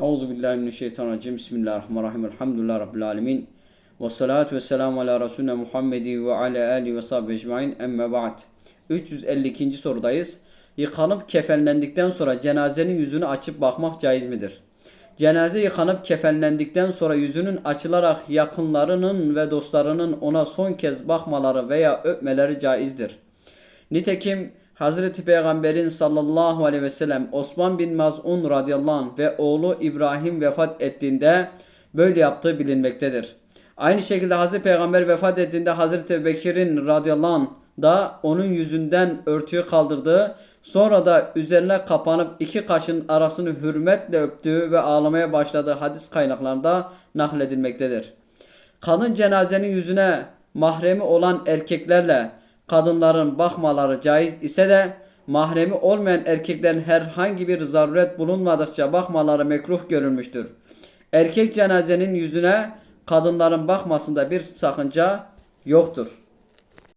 Euzu billahi mineşşeytanirracim. Bismillahirrahmanirrahim. Elhamdülillahi rabbil alamin. Ve salatu vesselamu ala resulina Muhammedi ve ala alihi ve sahbihi ecmaîn. Emme ba'd. 352. sorudayız. Yıkanıp kefenlendikten sonra cenazenin yüzünü açıp bakmak caiz midir? Cenaze yıkanıp kefenlendikten sonra yüzünün açılarak yakınlarının ve dostlarının ona son kez bakmaları veya öpmeleri caizdir. Nitekim Hazreti Peygamberin sallallahu aleyhi ve sellem Osman bin Maz'un radıyallahu anh ve oğlu İbrahim vefat ettiğinde böyle yaptığı bilinmektedir. Aynı şekilde Hazreti Peygamber vefat ettiğinde Hazreti Bekir'in radıyallahu anh da onun yüzünden örtüyü kaldırdığı sonra da üzerine kapanıp iki kaşın arasını hürmetle öptüğü ve ağlamaya başladığı hadis kaynaklarında nakledilmektedir. Kadın cenazenin yüzüne mahremi olan erkeklerle kadınların bakmaları caiz ise de mahremi olmayan erkeklerin herhangi bir zaruret bulunmadıkça bakmaları mekruh görülmüştür. Erkek cenazenin yüzüne kadınların bakmasında bir sakınca yoktur.